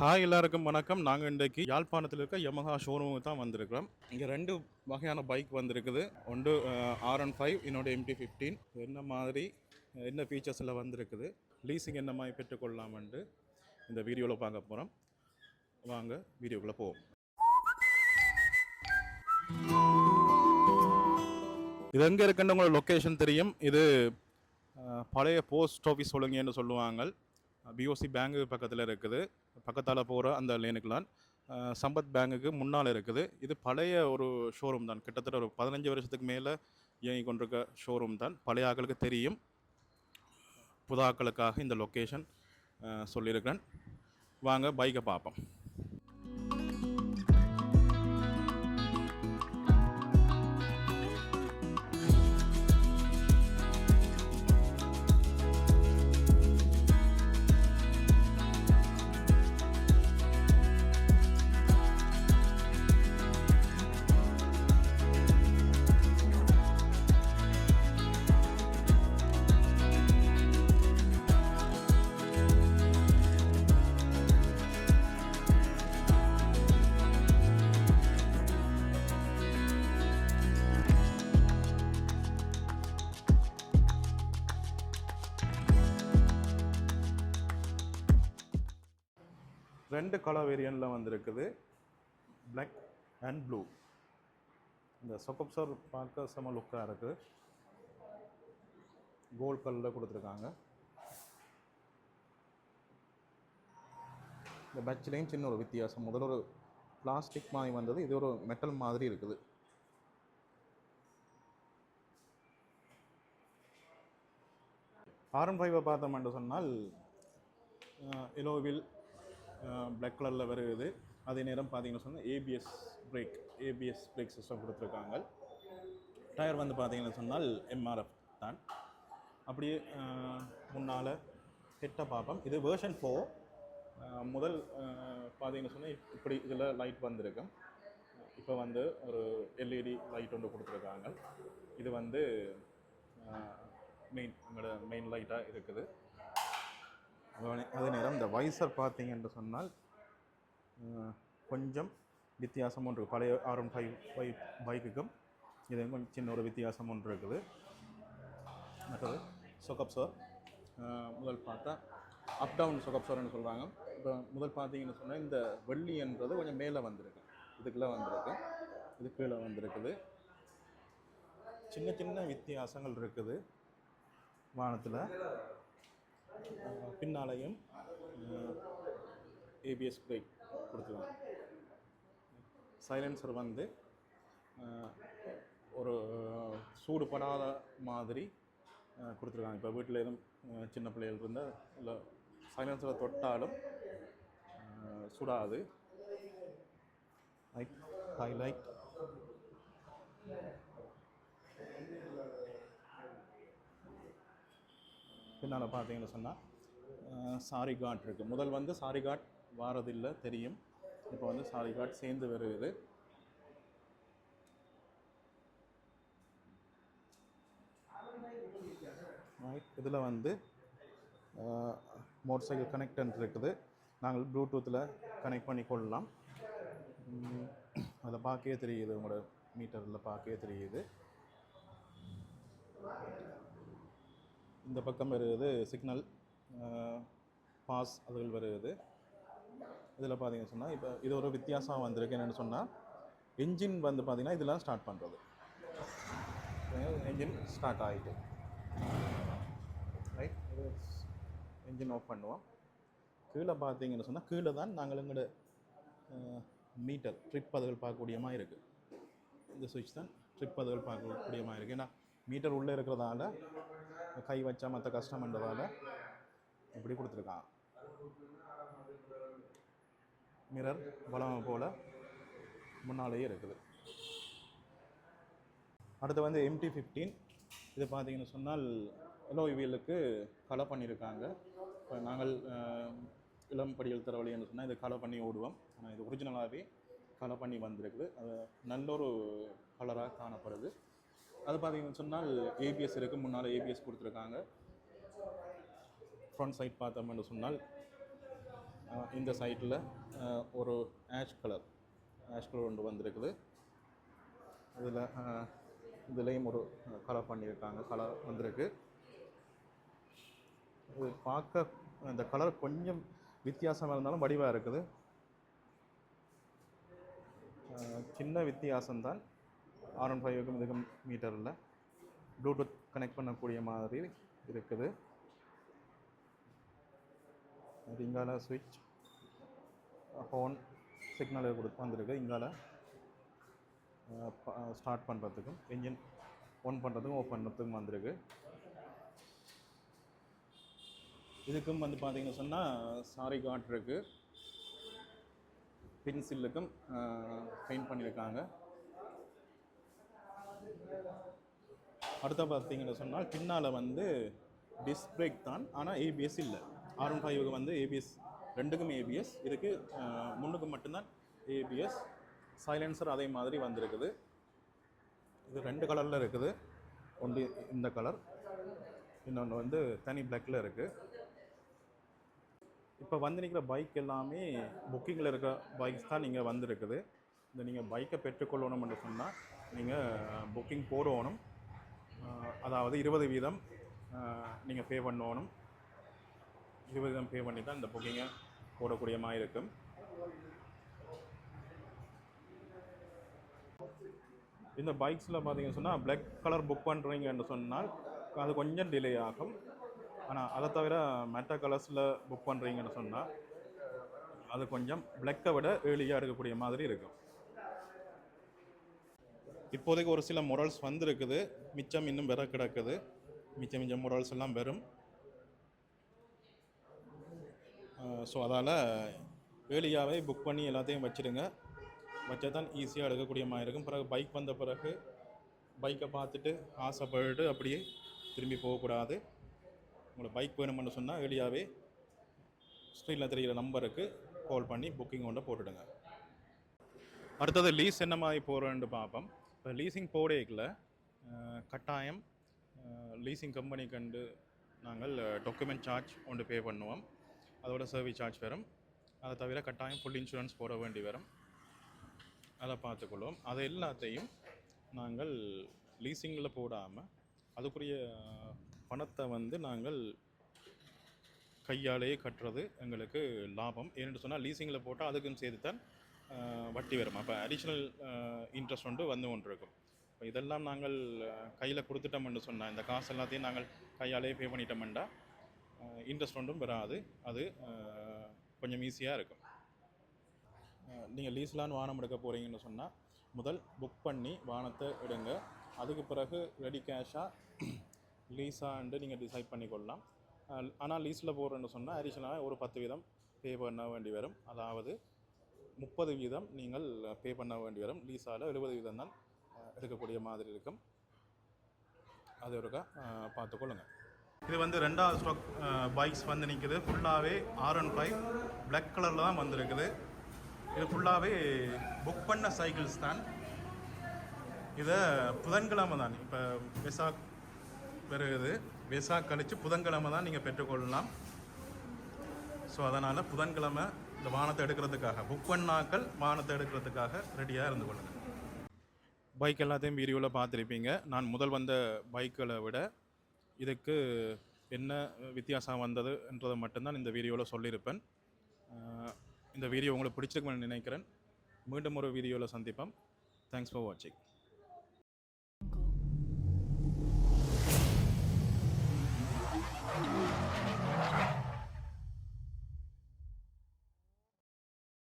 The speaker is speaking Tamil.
ஹாய் எல்லாருக்கும் வணக்கம். நாங்கள் இன்றைக்கு யாழ்ப்பாணத்தில் இருக்க யமஹா ஷோரூமுக்கு தான் வந்திருக்கிறோம். இங்கே ரெண்டு வகையான பைக் வந்திருக்குது. ஒன்று ஆர் ஒன் ஃபைவ் இன்னொன்று எம்டி ஃபிஃப்டீன் என்ன மாதிரி என்ன ஃபீச்சர்ஸில் வந்திருக்குது? லீசிங் என்ன மாதிரி பெற்றுக்கொள்ளலாம்ன்ட்டு இந்த வீடியோவில் பார்க்க போகிறோம் வாங்க வீடியோக்குள்ளே போவோம். இது எங்கே இருக்குன்னு உங்களோட லொக்கேஷன் தெரியும். இது பழைய போஸ்ட் ஆஃபீஸ் சொல்லுங்கன்னு சொல்லுவாங்க. பிஓசி பேங்கு பக்கத்தில் இருக்குது. பக்கத்தால் போகிற அந்த லேனுக்குலான் சம்பத் பேங்குக்கு முன்னால் இருக்குது. இது பழைய ஒரு ஷோரூம் தான். கிட்டத்தட்ட ஒரு பதினஞ்சு வருஷத்துக்கு மேலே இயங்கி கொண்டிருக்க ஷோரூம் தான். பழைய ஆட்களுக்கு தெரியும். புதாக்களுக்காக இந்த லொக்கேஷன் சொல்லியிருக்கிறேன். வாங்க பைக்கை பார்ப்போம். ரெண்டு கலர் வேரியண்ட்டில் வந்திருக்குது. பிளாக் அண்ட் ப்ளூ இந்த சொக்கப்சர் பார்க்க செம லுக்காக இருக்குது கோல்ட் கலரில் கொடுத்துருக்காங்க. இந்த பட்ச்லேயும் சின்ன ஒரு வித்தியாசம். முதல்ல ஒரு பிளாஸ்டிக் மாதிரி வந்தது இது ஒரு மெட்டல் மாதிரி இருக்குது. ஆர்என் ஃபைவை பார்த்தோம் என்று சொன்னால் இலோவில் பிளாக் கலரில் வருது அதே நேரம் பார்த்தீங்கன்னு சொன்னால் ABS brake ABS brake system கொடுத்துருக்காங்க. டயர் வந்து பார்த்தீங்கன்னு சொன்னால் எம்ஆர்எஃப் தான். அப்படியே முன்னால் ஹெட்டை பார்ப்போம் இது வேர்ஷன் ஃபோர் முதல் அஹ், பார்த்தீங்கன்னு சொன்னால் இப்படி இதில் லைட் வந்திருக்கு. இப்போ வந்து ஒரு எல்இடி லைட் ஒன்று கொடுத்துருக்காங்க. இது வந்து மெயின் மெயின் லைட்டாக இருக்குது. அதே- நேரம் இந்த வைசர் பார்த்தீங்க என்று சொன்னால் கொஞ்சம் வித்தியாசம் ஒன்று பழைய ஆர் ஒன் ஃபைவ் ஃபைவ் பைக்குக்கும் இது கொஞ்சம் சின்ன ஒரு வித்தியாசம் ஒன்று இருக்குது. மற்றது சொகப் சோர் முதல் பார்த்தா அப் டவுன் சொகப்சோர்னு சொல்கிறாங்க இப்போ முதல் பார்த்தீங்கன்னு சொன்னால் இந்த வெள்ளின்றது கொஞ்சம் மேலே வந்திருக்கு. இதுக்குள்ளே வந்திருக்கு. இது கீழே வந்திருக்குது. சின்ன சின்ன வித்தியாசங்கள் இருக்குது வானத்தில். பின்னாலையும் ஏபிஎஸ் பிரேக் கொடுத்துருவாங்க சைலன்சர் வந்து ஒரு சூடுபடாத மாதிரி கொடுத்துருக்காங்க. இப்போ வீட்டில் எதுவும் சின்ன பிள்ளைகள் இருந்தால் இல்லை சைலன்சரை தொட்டாலும் சுடாது. ஐ ஹைலைட் பின்னால் பார்த்தீங்கன்னு சொன்னால் சாரி காட் இருக்குது முதல் வந்து சாரி காட் வாரதில்லை தெரியும். இப்போ வந்து சாரி காட் சேர்ந்து வருது இதில் வந்து மோட்டர் சைக்கிள் கனெக்டன் இருக்குது. நாங்கள் ப்ளூடூத்தில் கனெக்ட் பண்ணி கொள்ளலாம். அதில் பார்க்கவே தெரியுது. உங்களோட மீட்டரில் பார்க்கவே தெரியுது. இந்த பக்கம் வருது சிக்னல் பாஸ் அதுகள் வருது இதில் பார்த்தீங்கன்னு சொன்னால் இப்போ இது ஒரு வித்தியாசம் வந்திருக்கு. என்னென்னு சொன்னால் என்ஜின் வந்து பார்த்திங்கன்னா இதெல்லாம் ஸ்டார்ட் பண்ணுறது. என்ஜின் ஸ்டார்ட் ஆகிட்டு ரைட் என்ஜின் ஆஃப் பண்ணுவோம். கீழே பார்த்தீங்கன்னு சொன்னால் கீழே தான் நாங்கள் எங்களோட மீட்டர் ட்ரிப் அதுகள் பார்க்கக்கூடிய மாதிரி இருக்குது இந்த சுவிட்ச் தான் ட்ரிப் அதுகள் பார்க்கக்கூடிய மாதிரி இருக்குது ஏன்னா மீட்டர் உள்ளே இருக்கிறதால கை வச்சா மற்ற கஷ்டம்ன்றதால இப்படி கொடுத்துருக்கான். மிரர் வளம் போல் முன்னாலேயே இருக்குது. அடுத்து வந்து எம்டி ஃபிஃப்டீன் இது பார்த்தீங்கன்னு சொன்னால் எலோ வீலுக்கு கலை பண்ணியிருக்காங்க. இப்போ நாங்கள் இளம் படிகள் தரவழின்னு சொன்னால் இது கலை பண்ணி ஓடுவோம். ஆனால் இது ஒரிஜினலாகவே கலை பண்ணி வந்திருக்குது. அது நல்ல ஒரு கலராக காணப்படுது. அது பார்த்தீங்கன்னு சொன்னால் ஏபிஎஸ் இருக்குது முன்னால் ஏபிஎஸ் கொடுத்துருக்காங்க. ஃப்ரண்ட் சைட் பார்த்தோம்னு சொன்னால் இந்த சைட்டில் ஒரு ஆஷ் கலர் ஆஷ் கலர் ஒன்று வந்திருக்குது. இதில் இதுலேயும் ஒரு கலர் பண்ணியிருக்காங்க. கலர் வந்திருக்கு. இது பார்க்க இந்த கலர் கொஞ்சம் வித்தியாசமாக இருந்தாலும் வடிவாக இருக்குது. சின்ன வித்தியாசம்தான். ஆர் ஒன் ஃபைவுக்கும் இதுக்கும் மீட்டரில் ப்ளூடூத் கனெக்ட் பண்ணக்கூடிய மாதிரி இருக்குது. அது இங்கால சுவிட்ச் ஹோன் சிக்னல் கொடுத்து வந்திருக்கு. இங்கால ஸ்டார்ட் பண்ணுறதுக்கும் இன்ஜின் ஒன் பண்ணுறதுக்கும் ஓப்பன் பண்ணுறதுக்கும் வந்திருக்கு. இதுக்கும் வந்து பார்த்தீங்கன்னு சொன்னால் சாரி காட் இருக்குது பென்சிலுக்கும் பெயிண்ட் பண்ணியிருக்காங்க. அடுத்த பார்த்தீங்கன்னு சொன்னால் பின்னால் வந்து டிஸ்க் பிரேக் தான். ஆனால் ஏபிஎஸ் இல்லை. ஆர் ஒன் ஃபைவுக்கு வந்து ஏபிஎஸ் ரெண்டுக்கும் ஏபிஎஸ் இருக்குது முன்னுக்கு மட்டும்தான் ஏபிஎஸ் சைலன்சர் அதே மாதிரி வந்திருக்குது. இது ரெண்டு கலரில் இருக்குது. ஒன்று இந்த கலர் இன்னொன்று வந்து தனி பிளாக்கில் இருக்குது இப்போ வந்து நிற்கிற பைக் எல்லாமே புக்கிங்கில் இருக்க பைக்ஸ் தான் நீங்கள் வந்திருக்குது. இந்த நீங்கள் பைக்கை பெற்றுக்கொள்ளணும்னு சொன்னால் நீங்கள் புக்கிங் போடணும். அதாவது இருபது வீதம் நீங்கள் பே பண்ணணும். இருபது வீதம் பே பண்ணி தான் இந்த புக்கிங்கை போடக்கூடியமாக இருக்கும். இந்த பைக்ஸில் பார்த்தீங்கன்னு சொன்னால் பிளாக் கலர் புக் பண்ணுறீங்கன்னு சொன்னால் அது கொஞ்சம் டிலே ஆகும். ஆனால் அதை தவிர மெட்ட கலர்ஸில் புக் பண்ணுறீங்கன்னு சொன்னால் அது கொஞ்சம் பிளக்கை விட ஏர்லியாக இருக்கக்கூடிய மாதிரி இருக்கும். இப்போதைக்கு ஒரு சில மொரல்ஸ் வந்திருக்குது. மிச்சம் இன்னும் வர கிடக்குது. மிச்சம் மிச்சம் மொரல்ஸ் எல்லாம் வரும். ஸோ அதால் ஏர்லியாகவே புக் பண்ணி எல்லாத்தையும் வச்சுடுங்க வச்சா தான் ஈஸியாக எடுக்கக்கூடிய மாதிரி இருக்கும். பிறகு பைக் வந்த பிறகு பைக்கை பார்த்துட்டு ஆசைப்பட்டு அப்படியே திரும்பி போகக்கூடாது. உங்களை பைக் வேணும்னு சொன்னால் ஏர்லியாகவே ஸ்க்ரீனில் தெரிகிற நம்பருக்கு கால் பண்ணி புக்கிங் ஒன்று போட்டுடுங்க. அடுத்தது லீஸ் என்ன மாதிரி போகிறோன்னு பார்ப்போம். இப்போ லீசிங் போடேக்கில். கட்டாயம். லீசிங் கம்பெனி கண்டு நாங்கள் டாக்குமெண்ட் சார்ஜ் ஒன்று பே பண்ணுவோம். அதோட சர்வீஸ் சார்ஜ் வரும். அதை தவிர கட்டாயம் ஃபுல் இன்சூரன்ஸ் போட வேண்டி வரும். அதை பார்த்துக்கொள்வோம். அதை எல்லாத்தையும் நாங்கள் லீசிங்கில் போடாமல் அதுக்குரிய பணத்தை வந்து நாங்கள் கையாலேயே கட்டுறது எங்களுக்கு லாபம். ஏன்னு சொன்னால் லீசிங்கில் போட்டால் அதுக்கும் சேர்த்து தான் வட்டி வரும்? அப்போ அடிஷ்னல் இன்ட்ரெஸ்ட் வந்து வந்து கொண்டு இருக்கும் இப்போ இதெல்லாம் நாங்கள் கையில் கொடுத்துட்டோம்னு சொன்னால் இந்த காசு எல்லாத்தையும் நாங்கள் கையாலே பே பண்ணிட்டோம்னா இன்ட்ரெஸ்ட் ஒன்றும் வராது. அது கொஞ்சம் ஈஸியாக இருக்கும். நீங்கள் லீஸ்லான் வாகனம் எடுக்க போகிறீங்கன்னு சொன்னால் முதல் புக் பண்ணி வாகனத்தை எடுங்க. அதுக்கு பிறகு ரெடி கேஷாக லீஸாண்டு நீங்கள் டிசைட் பண்ணிக்கொள்ளலாம். ஆனால் லீஸில் போகிறேன்னு சொன்னால் அடிஷனலாக ஒரு பத்து வீதம் பே பண்ண வேண்டி வரும். அதாவது முப்பது வீதம் நீங்கள் பே பண்ண வேண்டி வரும். லீஸால் எழுபது வீதம் தான் எடுக்கக்கூடிய மாதிரி இருக்கும். அது ஒருக்கா பார்த்துக்கொள்ளுங்கள் பார்த்துக்கொள்ளுங்க இது வந்து ரெண்டாவது ஸ்டாக் பைக்ஸ் வந்து நிற்குது ஃபுல்லாகவே ஆர் ஒன் ஃபைவ் பிளாக் கலரில் தான் வந்திருக்குது. இது ஃபுல்லாகவே புக் பண்ண சைக்கிள்ஸ் தான். இதை புதன்கிழமை தான். இப்போ வெசாக் வருகுது வெசாக் கழித்து புதன்கிழமை தான் நீங்கள் பெற்றுக்கொள்ளலாம். ஸோ அதனால் புதன்கிழமை இந்த வானத்தை எடுக்கிறதுக்காக புக் பண்ணாக்கள் வானத்தை எடுக்கிறதுக்காக ரெடியாக இருந்து கொள்ளுங்கள் பைக் எல்லாத்தையும் வீடியோவில் பார்த்துருப்பீங்க. நான் முதல் வந்த பைக்களை விட இதுக்கு என்ன வித்தியாசம் வந்தது என்றதை மட்டும்தான் இந்த வீடியோவில் சொல்லியிருப்பேன். இந்த வீடியோ உங்களுக்கு பிடிச்சிருக்குன்னு நினைக்கிறேன். மீண்டும் ஒரு வீடியோவில் சந்திப்போம். தேங்க்ஸ் ஃபார் வாட்சிங்